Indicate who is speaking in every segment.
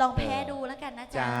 Speaker 1: ลองแพ้ดูแล้วกันนะจ๊ะ
Speaker 2: จ้า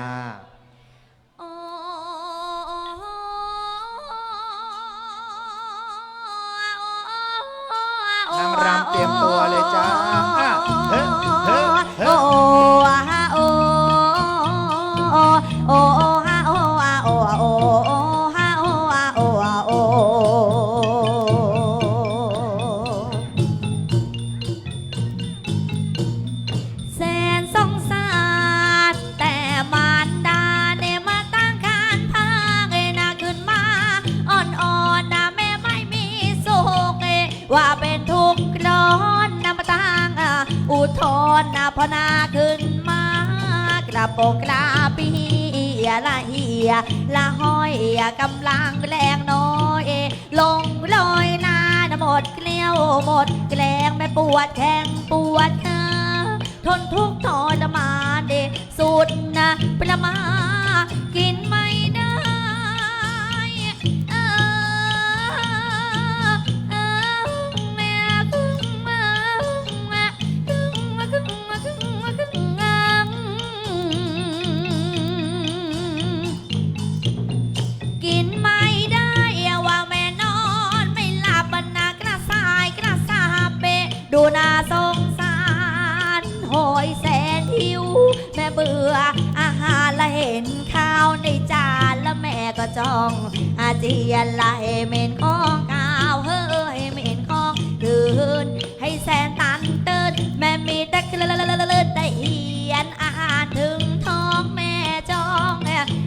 Speaker 1: อ
Speaker 2: น
Speaker 1: นาพนาขึ้นมากระโปงกระปีละเอียละห้อยกำลังแรงน้อยลงลอยนานหมดเกลียวหมดแกลงแม่ปวดแข้งปวดขาทนทุกข์ทรมานเดสุดนะประมา เห็นข้าวในจานแล้วแม่ก็จ้องอาเจียนละให้เหม็นของข้าวเฮ้ยเหม็นของคืนให้แสนตันเตินแม่มีแต่กระเลิดได้เอียนอาหารถึงท้องแม่จ้อง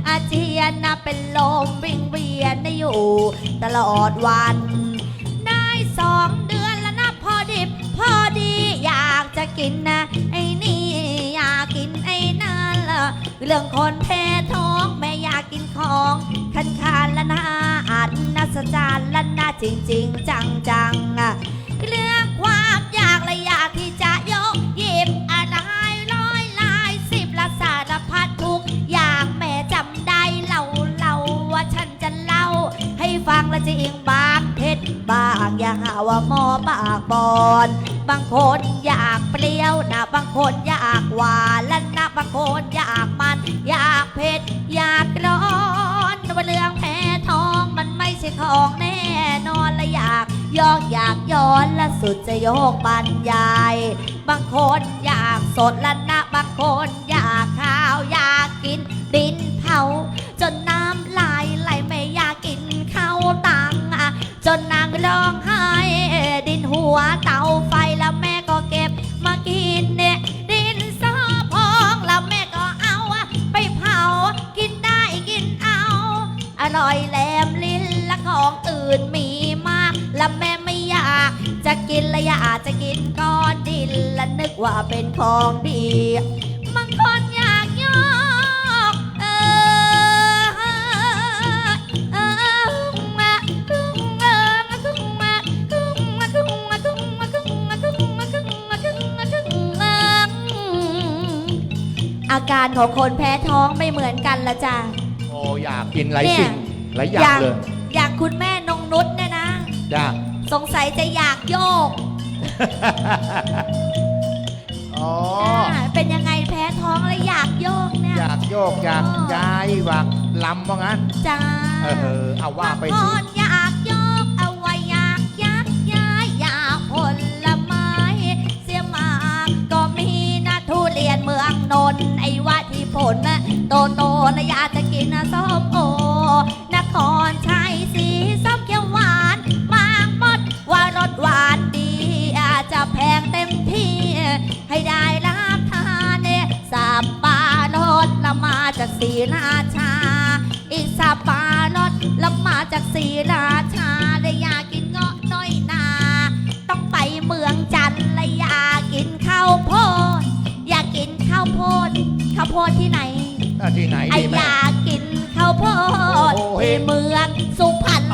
Speaker 1: อาเจียนนะเป็นลมวิ่งเวียนได้อยู่ ตลอดวัน ได้สองเดือนแล้วนะพอดิบ พอดีอยากจะกินนะไอ้นี่อยากกินไอ้นั่น เรื่องคนแพ้ท้องแม่อยากกินของคันคานละนะอันนัสจารละนะจริงจริงจังจังเรื่องความอยากและอยากที่จะยกหยิบอะไรร้อยลายสิบละสารพัดทุกอย่างแม่จำได้เล่าเล่าว่าฉันจะเล่า ให้ฟังและจริงบา หาว่าหมอปากบอน บางคนอยากเปรี้ยวนะ บางคนอยากหวานและนะบางคนอยากมัน อยากเผ็ดอยากร้อนว่าเรื่องแพ้ท้องมันไม่ใช่ของแน่นอนและอยากยอกอยากย้อนและสุดจะโยกบรรยาย บางคนอยากสดและนะบางคน วเตาไฟแล้วแม่ก็เก็บมากินเนี่ยดินสอพองแล้วแม่ก็เอาไปเผากินได้กินเอา อร่อยแหลมลิ้นและของอื่นมีมากและแม่ไม่อยากจะกินและอยากจะกินก้อนดินและนึกว่าเป็นของดีบางคน อาการของคนแพ้ท้องไม่เหมือนกันละจ้ะ
Speaker 2: โอ้อยากกินหลาย
Speaker 1: เนี่ย
Speaker 2: สิ่งหลายอย่างเลย
Speaker 1: อย่างคุณแม่นงนุชเนี่ยนะ
Speaker 2: จ้า
Speaker 1: สงสัยจะอยากโยก
Speaker 2: อ๋อ
Speaker 1: อ่าเป็นยังไงแพ้ท้องแล้วอยากโยกเนี่ย
Speaker 2: อยากโยกอยาก
Speaker 1: อ๋อ
Speaker 2: ย้ายอยากลำว่างั้น
Speaker 1: จ้า
Speaker 2: เออเอาว่าไป
Speaker 1: บาง
Speaker 2: สิ
Speaker 1: คนอยากโย ผลนะโตโตนะอยากจะกิน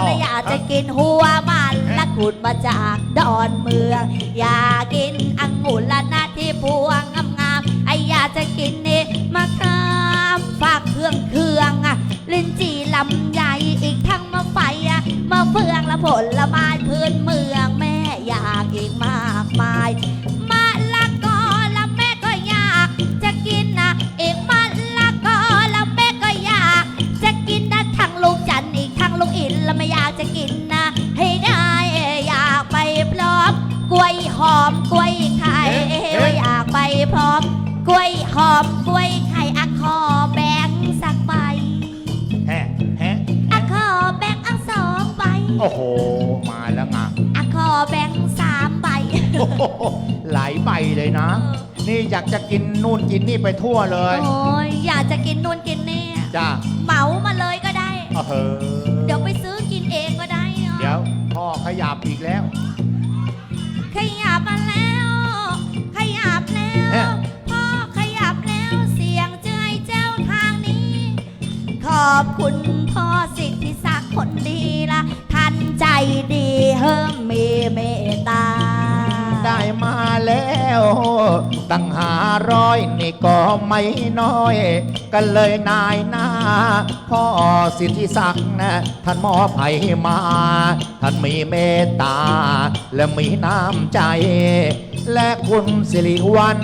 Speaker 1: และอยากจะกินหัวมันและขุดมาจากดอนเมือง อยากกินองุ่นและนาที่พวงงามๆไออยากจะกินนี่มะขามฝากเครื่องเครื่องอะลิ้นจี่ลำไยอีกทั้งมะไฟอะมะเฟืองและผลไม้พื้นเมือง จะกินนะ ให้ได้อยากไปพร้อมกล้วยหอมกล้วยไข่อยากไปพร้อมกล้วยหอ
Speaker 3: มกล้วยไข่อะขอแบงสักใบ
Speaker 2: แฮะแฮะ
Speaker 3: อะขอแบงอักสองใบ
Speaker 2: โอ้โห มาแล้วไง
Speaker 3: อะขอแบงสามใบ
Speaker 2: โอ้โหหลายใบเลยนะ นี่อยากจะกินนู่นกินนี่ไปทั่วเลย
Speaker 3: โอ้ยอยากจะกินนู่นกินนี่
Speaker 2: จ้า
Speaker 3: เหมามาเลยก็ได้
Speaker 2: เออ อบ
Speaker 3: คุณพ่อสิทธิศักดิ์คนดีละท่านใจดีเฮิมมีเมตตา
Speaker 2: ได้มาแล้ว ตั้งหาร้อยนี่ก็ไม่น้อย กันเลยนายหน้า พ่อสิทธิศักดิ์นะท่านมอบให้มา ท่านมีเมตตา และมีน้ำใจ และคุณสิริวัล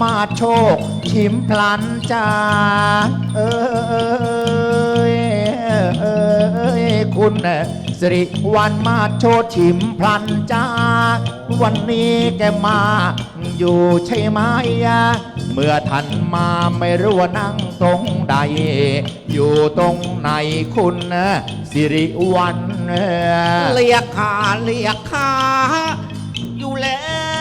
Speaker 2: มาโชคชิมพลันจ้าเอย เอยคุณสิริวันมาโชดชิมพลันจ้า วันนี้แกมาอยู่ใช่ไหม เมื่อท่านมาไม่รู้ว่านั่งตรงใด อยู่ตรงไหนคุณสิริวันเอ่อ
Speaker 4: เรียกขาเรียกขาอยู่แล้ว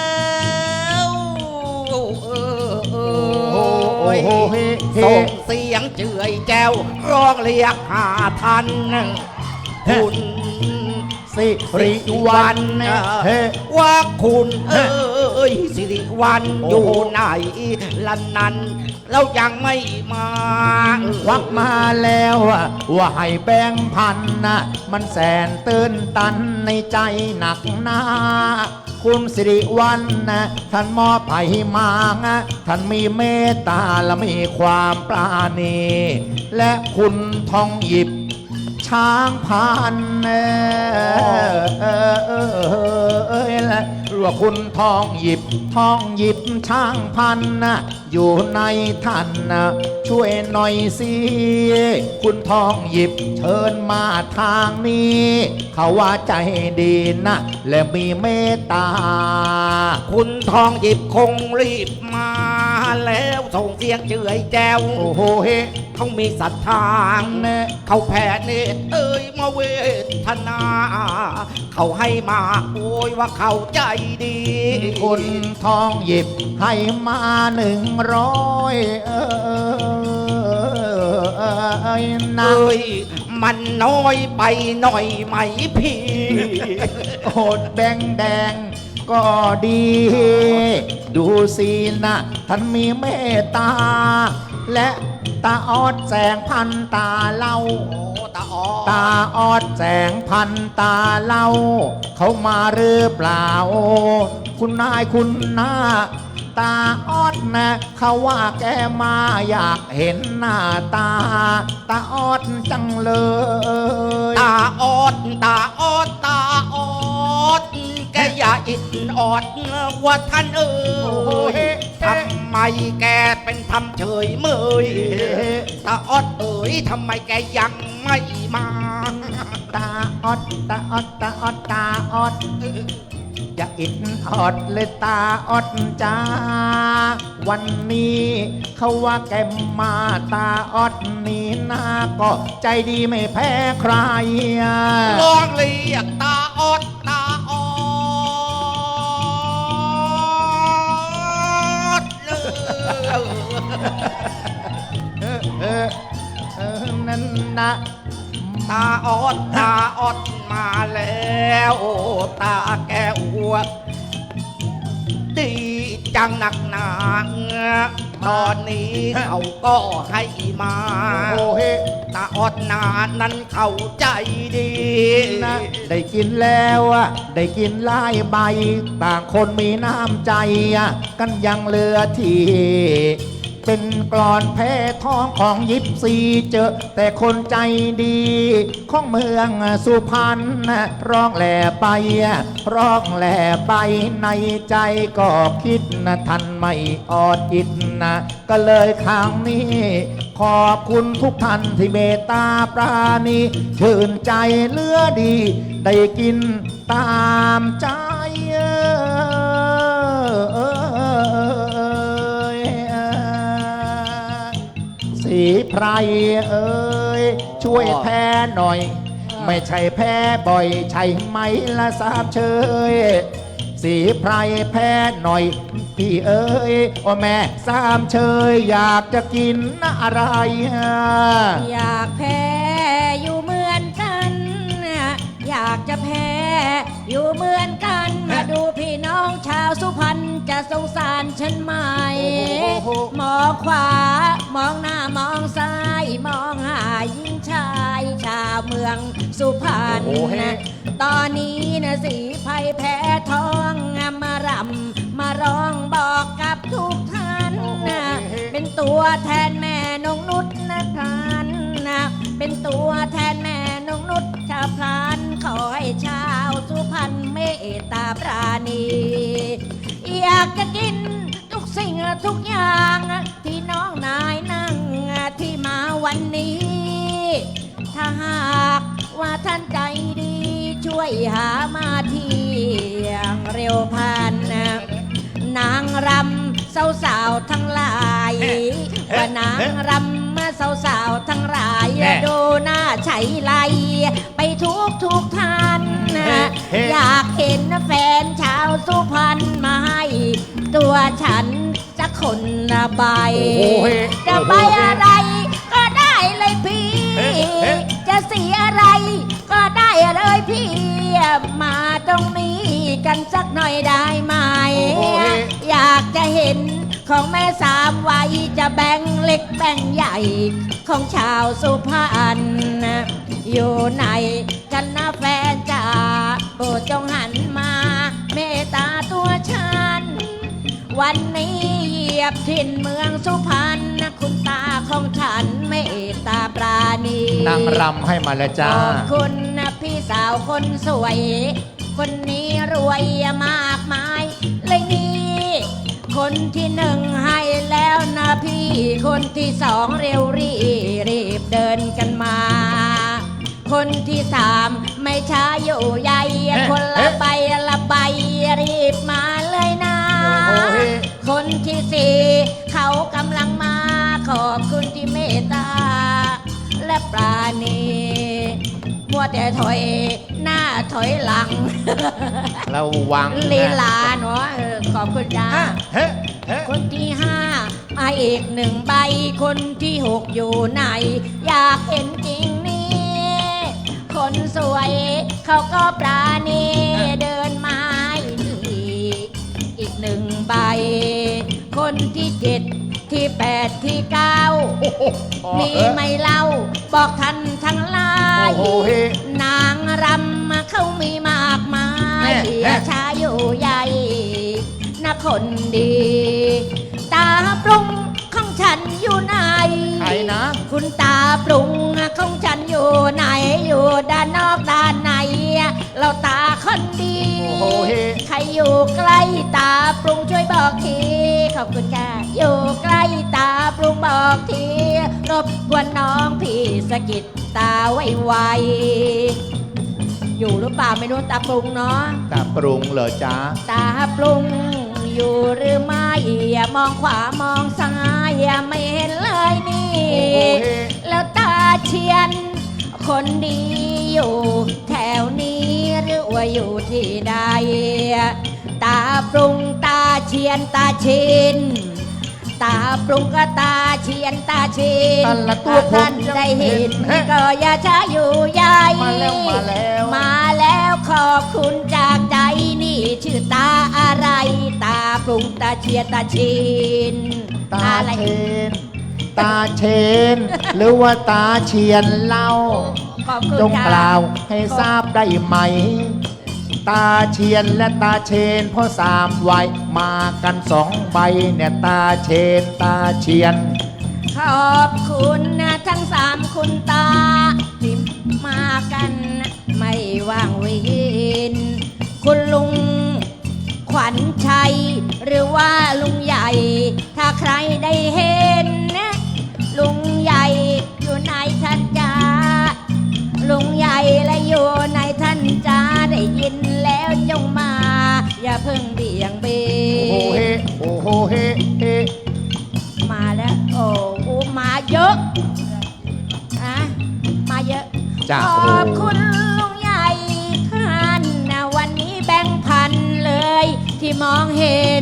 Speaker 4: อ้
Speaker 2: โหเฮ้เฮ้
Speaker 4: ส่งเสียงเจือยแจ้วร้องเรียกหาทันคุณ
Speaker 2: สิริวัน เฮ้
Speaker 4: ว่าคุณเอ้ยสิริวัน
Speaker 2: โอ้
Speaker 4: อยู่ไหนลันนั้นเรายังไม่มา
Speaker 2: ควักมาแล้วอะว่าให้แบ่งพันนะมันแสนตื้นตันในใจหนักหนาคุณสิริวันนะท่านมอบให้มานะท่านมีเมตตาและมีความปราณี และคุณทองหยิบ ช้างพันเออเออเออเออเออแลว่าคุณทองหยิบทองหยิบช้างพันนะอยู่ในท่านนะช่วยหน่อยสิคุณทองหยิบเชิญมาทางนี้ เขาว่าใจดีนะ และมีเมตตา
Speaker 4: คุณทองหยิบคงรีบมา แล้วส่งเสียงเจือยแจ้ว
Speaker 2: โอ้โหเฮ
Speaker 4: เขามีศรัทธา
Speaker 2: แน่
Speaker 4: เขาแผ่เนตรเอ้ยมาเวทนา เขาให้มาโอยว่าเขาใจดี
Speaker 2: คุณทองหยิบให้มาหนึ่งร้อยเออนะ
Speaker 4: เอ้ยมันน้อยไปหน่อยไหมพี่
Speaker 2: โอดแดงแดง ก็ดี ดูสินะท่านมีเมตตา และตาออดแสงพันตาเล่า
Speaker 4: ตาออ
Speaker 2: ตาออดแสงพันตาเล่า เขามาหรือเปล่า คุณนายคุณนาตาออดนะเขาว่าแกมาอยากเห็นหน้าตา ตาออดจังเลย
Speaker 4: ตาออด อิดออดว่าท่านเอ้ยทำไมแกเป็นทำเฉยเมยตาออดเอ๋ยทำไมแกยังไม่มา
Speaker 2: ตาออดตาออดตาออดตาออดอย่าอิดออดเลยตาออดจ้า วันนี้เขาว่าแกมาตาออดนี่นาก็ใจดีไม่แพ้ใคร
Speaker 4: ลองเรีย
Speaker 2: นั่นนะ
Speaker 4: ตาออดตาออดมาแล้วโอ้ตาแกอวดดีจังหนักหนาตอนนี้เขาก็ให้มา
Speaker 2: โอ้เฮ
Speaker 4: ตาออดนานั้นเข้าใจดี
Speaker 2: นะได้กินแล้วอะได้กินไล่ใบ ต่างคนมีน้ำใจอะกันยังเหลือที่ เป็นกลอนแพ้ท้องของยิปซีเจอ แต่คนใจดี ของเมืองสุพรรณร้องแหล่ไป ร้องแหล่ไปในใจก็คิดนะทันไม่ออดอิดนะก็เลยครั้งนี้ ขอบคุณทุกท่านที่เมตตาปราณีชื่นใจเลือดี ได้กินตามใจ สีไพรเอ้ยช่วยแพ้หน่อย ไม่ใช่แพ้บ่อย ใช่ไหมละทราบเชยสีไพรแพ้หน่อย พี่เอ้ยโอ้แม่สามเชย อยากจะกินอะไรอะ
Speaker 3: อยากแพ้อยู่เหมือนกัน อยากจะแพ้อยู่เหมือนาวสุพรรณจะสงสารฉันไหม
Speaker 2: โอ้โห
Speaker 3: มองขวา มองหน้ามองซ้าย มองหายิ่งชาย ชาวเมืองสุพรรณ
Speaker 2: โอ้โหเฮ้
Speaker 3: ตอนนี้นะสีไพรแพ้ทองมารำมาร้องบอกกับทุกท่านนะเป็นตัวแทนแม่นงนุษนะพรานนะเป็นตัวแทนแม่นงนุษชาวพรานขอให้ชาวสุพรรณเมตตาปราณี อยากจะกิน ทุกสิ่งทุกอย่าง ที่น้องนายนั่งที่มาวันนี้ ถ้าหากว่าท่านใจดี ช่วยหามาที่อย่างเร็วพันนะนางรำสาวๆทั้งหลายว่านางรำมาสาวๆทั้งหลาย
Speaker 2: แน่
Speaker 3: ดูหน้าใช้ไลไปทุกทุกๆท่านนะ
Speaker 2: เฮ้
Speaker 3: อยากเห็นแฟนชาวสุพรรณมาให้ ตัวฉันจะคนละใบ
Speaker 2: โอ้โหเฮ้
Speaker 3: จะใบอะไรก็ได้เลยพี่
Speaker 2: เฮ้เฮ้
Speaker 3: จะเสียอะไรก็ได้เลยพี่ มาตรงนี้กันสักหน่อยได้ไหม
Speaker 2: โอ้โหเฮ้
Speaker 3: อยากจะเห็นของแม่สามวัยจะแบ่งเล็กแบ่งใหญ่ ของชาวสุพรรณอยู่ไหนกันนะแฟนจ๋าโปรดจงหันมา วันนี้เหยียบถิ่นเมืองสุพรรณนะคุณตาของฉันเมตตาปราณี
Speaker 2: นางรำให้มาแล้วจ้า
Speaker 3: ขอบคุณนะพี่สาวคนสวย คนนี้รวยมากมายเลยนี่คนที่หนึ่งให้แล้วนะพี่คนที่สองเร็วรีรีบเดินกันมา คนที่สามไม่ช้าอยู่ใหญ่
Speaker 2: เอ๊ะ
Speaker 3: คนละ
Speaker 2: เอ๊ะ
Speaker 3: ใบละใบ เขากำลังมาขอบคุณที่เมตตา และปราณีมัวแต่ถอยหน้าถอยหลัง
Speaker 2: ระวังนะ
Speaker 3: ลีลาเนาะเออขอบคุณจ้า
Speaker 2: เฮ้เฮ้
Speaker 3: คนที่ห้ามาอีกหนึ่งใบคนที่หกอยู่ไหน อยากเห็นจริงนี่ คนสวยเขาก็ปราณีเดินมา คนที่เจ็ดที่แปดที่เก้ามีไหม่เล่า บอกท่านทั้งหลาย
Speaker 2: โอ้โหเฮ้
Speaker 3: นางรำมาเขามีมากมาย
Speaker 2: แน่แน่
Speaker 3: ชายอยู่ใหญ่นะคนดี ตาปรุงของฉันอยู่ไหน
Speaker 2: ใครนะ
Speaker 3: คุณตาปรุงของฉันอยู่ไหนอยู่ด้านนอกด้านในเราตาคนดี
Speaker 2: โอ้โหเฮ้
Speaker 3: ใครอยู่ใกล้ตาปรุงช่วยบอกที ขอบคุณค่ะ อยู่ใกล้ตาปรุงบอกทีรบกวนน้องพี่สะกิดตาไวๆอยู่หรือเปล่าไม่รู้ตาปรุงเนาะ
Speaker 2: ตาปรุงเหรอจ้า
Speaker 3: ตาปรุงอยู่หรือไม่อย่ามองขวามองซ้ายอย่าไม่เห็นเลยนี่
Speaker 2: โอ้โหเฮ้
Speaker 3: แล้วตาเชียน คนดีอยู่แถวนี้หรือว่าอยู่ที่ใด ตาปรุงตา เชียนตาชินตาปรุงก็ตาเชียนตาชิน
Speaker 2: อันละตัว
Speaker 3: ถ้าท่าน
Speaker 2: ผมยัง
Speaker 3: ได้เห็น
Speaker 2: เห็น
Speaker 3: ก็อย่าช้าอยู่ใหญ่
Speaker 2: มาแล้วมาแล้ว
Speaker 3: มาแล้วขอบคุณจากใจนี่ชื่อตาอะไร ตาปรุงตาเชียนตาชิน
Speaker 2: ตา
Speaker 3: อะไร
Speaker 2: เชน ตาเชน หรือว่าตาเชียนเล่า
Speaker 3: ขอบคุณ
Speaker 2: จง
Speaker 3: ค่ะ
Speaker 2: กล่าวให้ทราบได้ไหม ตาเชียนและตาเชนพ่อสามวัยมากันสองใบเนี่ยตาเชนตาเชียน
Speaker 3: ขอบคุณนะทั้งสามคุณตาที่มากันไม่ว่างเวินคุณลุงขวัญชัย หรือว่าลุงใหญ่ ถ้าใครได้เห็นนะลุงใหญ่อยู่ในท่านจ้าลุงใหญ่และอยู่ในท่านจ้าได้ยิน งมา อย่าเพิ่งเบี่ยงเบ
Speaker 2: นโอ้เฮโอ้โหเฮเฮ
Speaker 3: มาแล้วโอ้โหมาเยอะ
Speaker 2: อะมา
Speaker 3: เย
Speaker 2: อะข
Speaker 3: อบคุณลุงใหญ่ท่านนะวันนี้แบ่งพันเลย ที่มองเห็น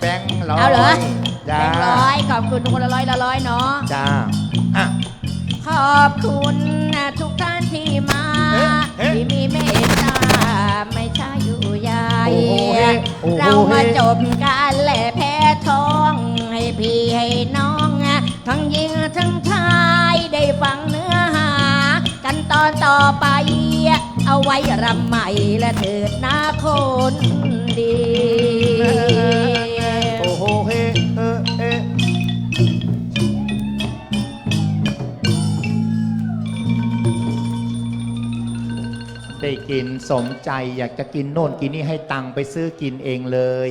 Speaker 2: แบ่งร้อย
Speaker 3: เอาเหรอแบ่งร้อยขอบคุณทุกคนละร้อยละร้อยเนาะ
Speaker 2: จ้า
Speaker 3: ขอบคุณนะทุกท่านที่มาที่มีเมตตา ไม่ใช่อยู่ใหญ่
Speaker 2: โอ้โหเฮ้โอ้โห
Speaker 3: เรามา
Speaker 2: เฮ้
Speaker 3: จบกันแหละแพ้ท้อง ให้พี่ให้น้องอะทั้งหญิงทั้งชายได้ฟังเนื้อหา กันตอนต่อไป เอาไว้รำใหม่และเถิดนาคน
Speaker 2: ดี กินสมใจอยากจะกินโน่นกินนี่ให้ตังค์ไปซื้อกินเองเลย